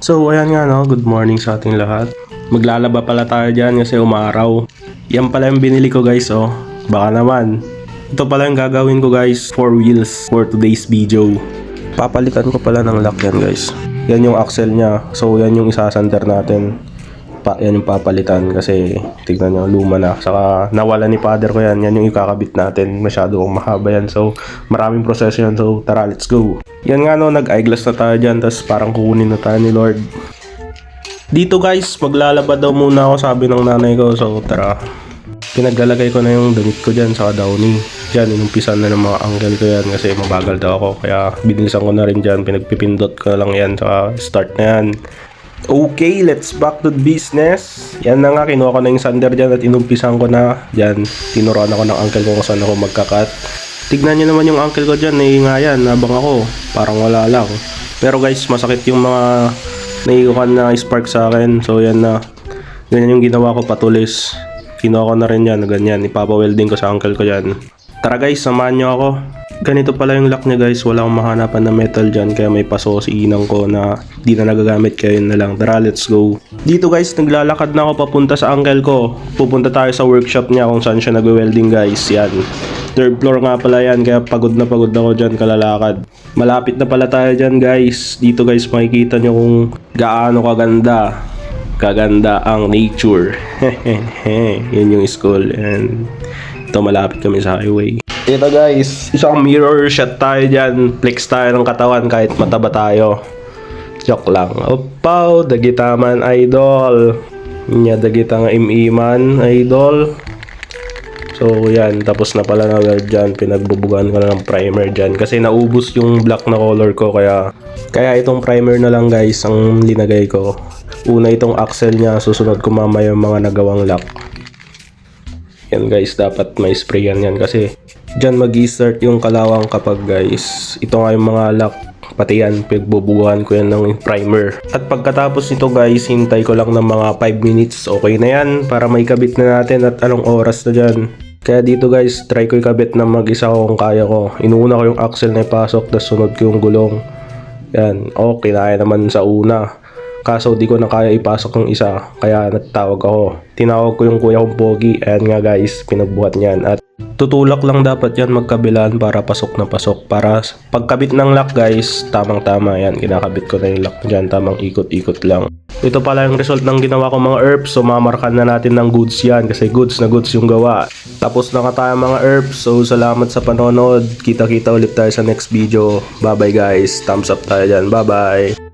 So, ayan nga no, good morning sa ating lahat. Maglalaba pala tayo dyan kasi umaraw. Yan pala yung binili ko guys oh. Baka naman. Ito pala yung gagawin ko guys, 4 wheels for today's video. Papalitan ko pala ng lock yan guys. Yan yung axle niya. So, yan yung isasander natin. Pa, yan yung papalitan kasi tignan nyo, luma na. Saka nawala ni father ko yan. Yan yung ikakabit natin. Masyado kong mahaba yan. So, maraming proseso yan. So, tara, let's go. Yan nga no, nag-eyeglass na tayo dyan. Tapos parang kukunin na tayo ni Lord. Dito guys, maglalaba daw muna ako sabi ng nanay ko. So, tara. Pinaglalagay ko na yung damit ko dyan sa downy. Dyan, inumpisan na ng mga uncle ko yan kasi mabagal daw ako. Kaya binilisan ko na rin dyan. Pinagpipindot ko na lang yan. Saka start na yan. Okay, let's back to business. Yan na nga, kinuha ko na yung sander dyan at inumpisan ko na. Dyan, tinuruan ako ng uncle ko kung saan ako magkakat. Tignan nyo naman yung uncle ko dyan, naiingayan, habang ako, parang wala lang. Pero guys, masakit yung mga naiikukan na spark sa akin. So yan na, ganyan yung ginawa ko patulis. Kinuha ko na rin yan, ganyan, ipapawelding ko sa uncle ko dyan. Tara guys, samahan nyo ako. Ganito pala yung lock niya guys, wala akong mahanapan na metal dyan kaya may paso si inang ko na di na nagagamit kaya yun na lang. Tara, let's go. Dito guys, naglalakad na ako papunta sa uncle ko. Pupunta tayo sa workshop niya kung saan siya nag-welding guys. Yan. Third floor nga pala yan kaya pagod na pagod ako dyan kalalakad. Malapit na pala tayo dyan guys. Dito guys makikita nyo kung gaano kaganda. Kaganda ang nature. Yan yung school and ito malapit kami sa highway. Ito guys, isang mirror shot tayo dyan. Flex tayo ng katawan kahit mataba tayo. Joke lang. Opaw, dagitaman idol. Nya dagitang imiman idol. So yan, tapos na pala na weld dyan. Pinagbubugan ko na ng primer dyan. Kasi naubos yung black na color ko. Kaya, kaya itong primer na lang guys ang linagay ko. Una itong axle niya. Susunod ko mamaya yung mga nagawang lock. Yan guys, dapat may sprayan yan kasi dyan mag start yung kalawang kapag guys. Ito nga yung mga lock pati yan, pagbubuhan ko yan ng primer. At pagkatapos nito guys, hintay ko lang ng mga 5 minutes. Okay na yan para may kabit na natin at anong oras na dyan. Kaya dito guys, try ko ikabit na mag-isa kung kaya ko. Inuuna ko yung axle na ipasok, tapos sunod ko yung gulong. Yan, okay, kaya naman sa una. Kaso di ko na kaya ipasok ng isa, kaya nagtawag ako. Tinawag ko yung kuya kong pogi, ayan nga guys, pinagbuhat niyan. At tutulak lang dapat yan magkabilaan para pasok na pasok. Para pagkabit ng lock guys, tamang tama yan. Kinakabit ko na yung lock dyan, tamang ikot-ikot lang. Ito pala yung result ng ginawa ko mga herbs. So mamarkan na natin ng goods yan kasi goods na goods yung gawa. Tapos na ka tayo mga herbs. So salamat sa panonood. Kita-kita ulit tayo sa next video. Bye bye guys. Thumbs up tayo dyan. Bye bye.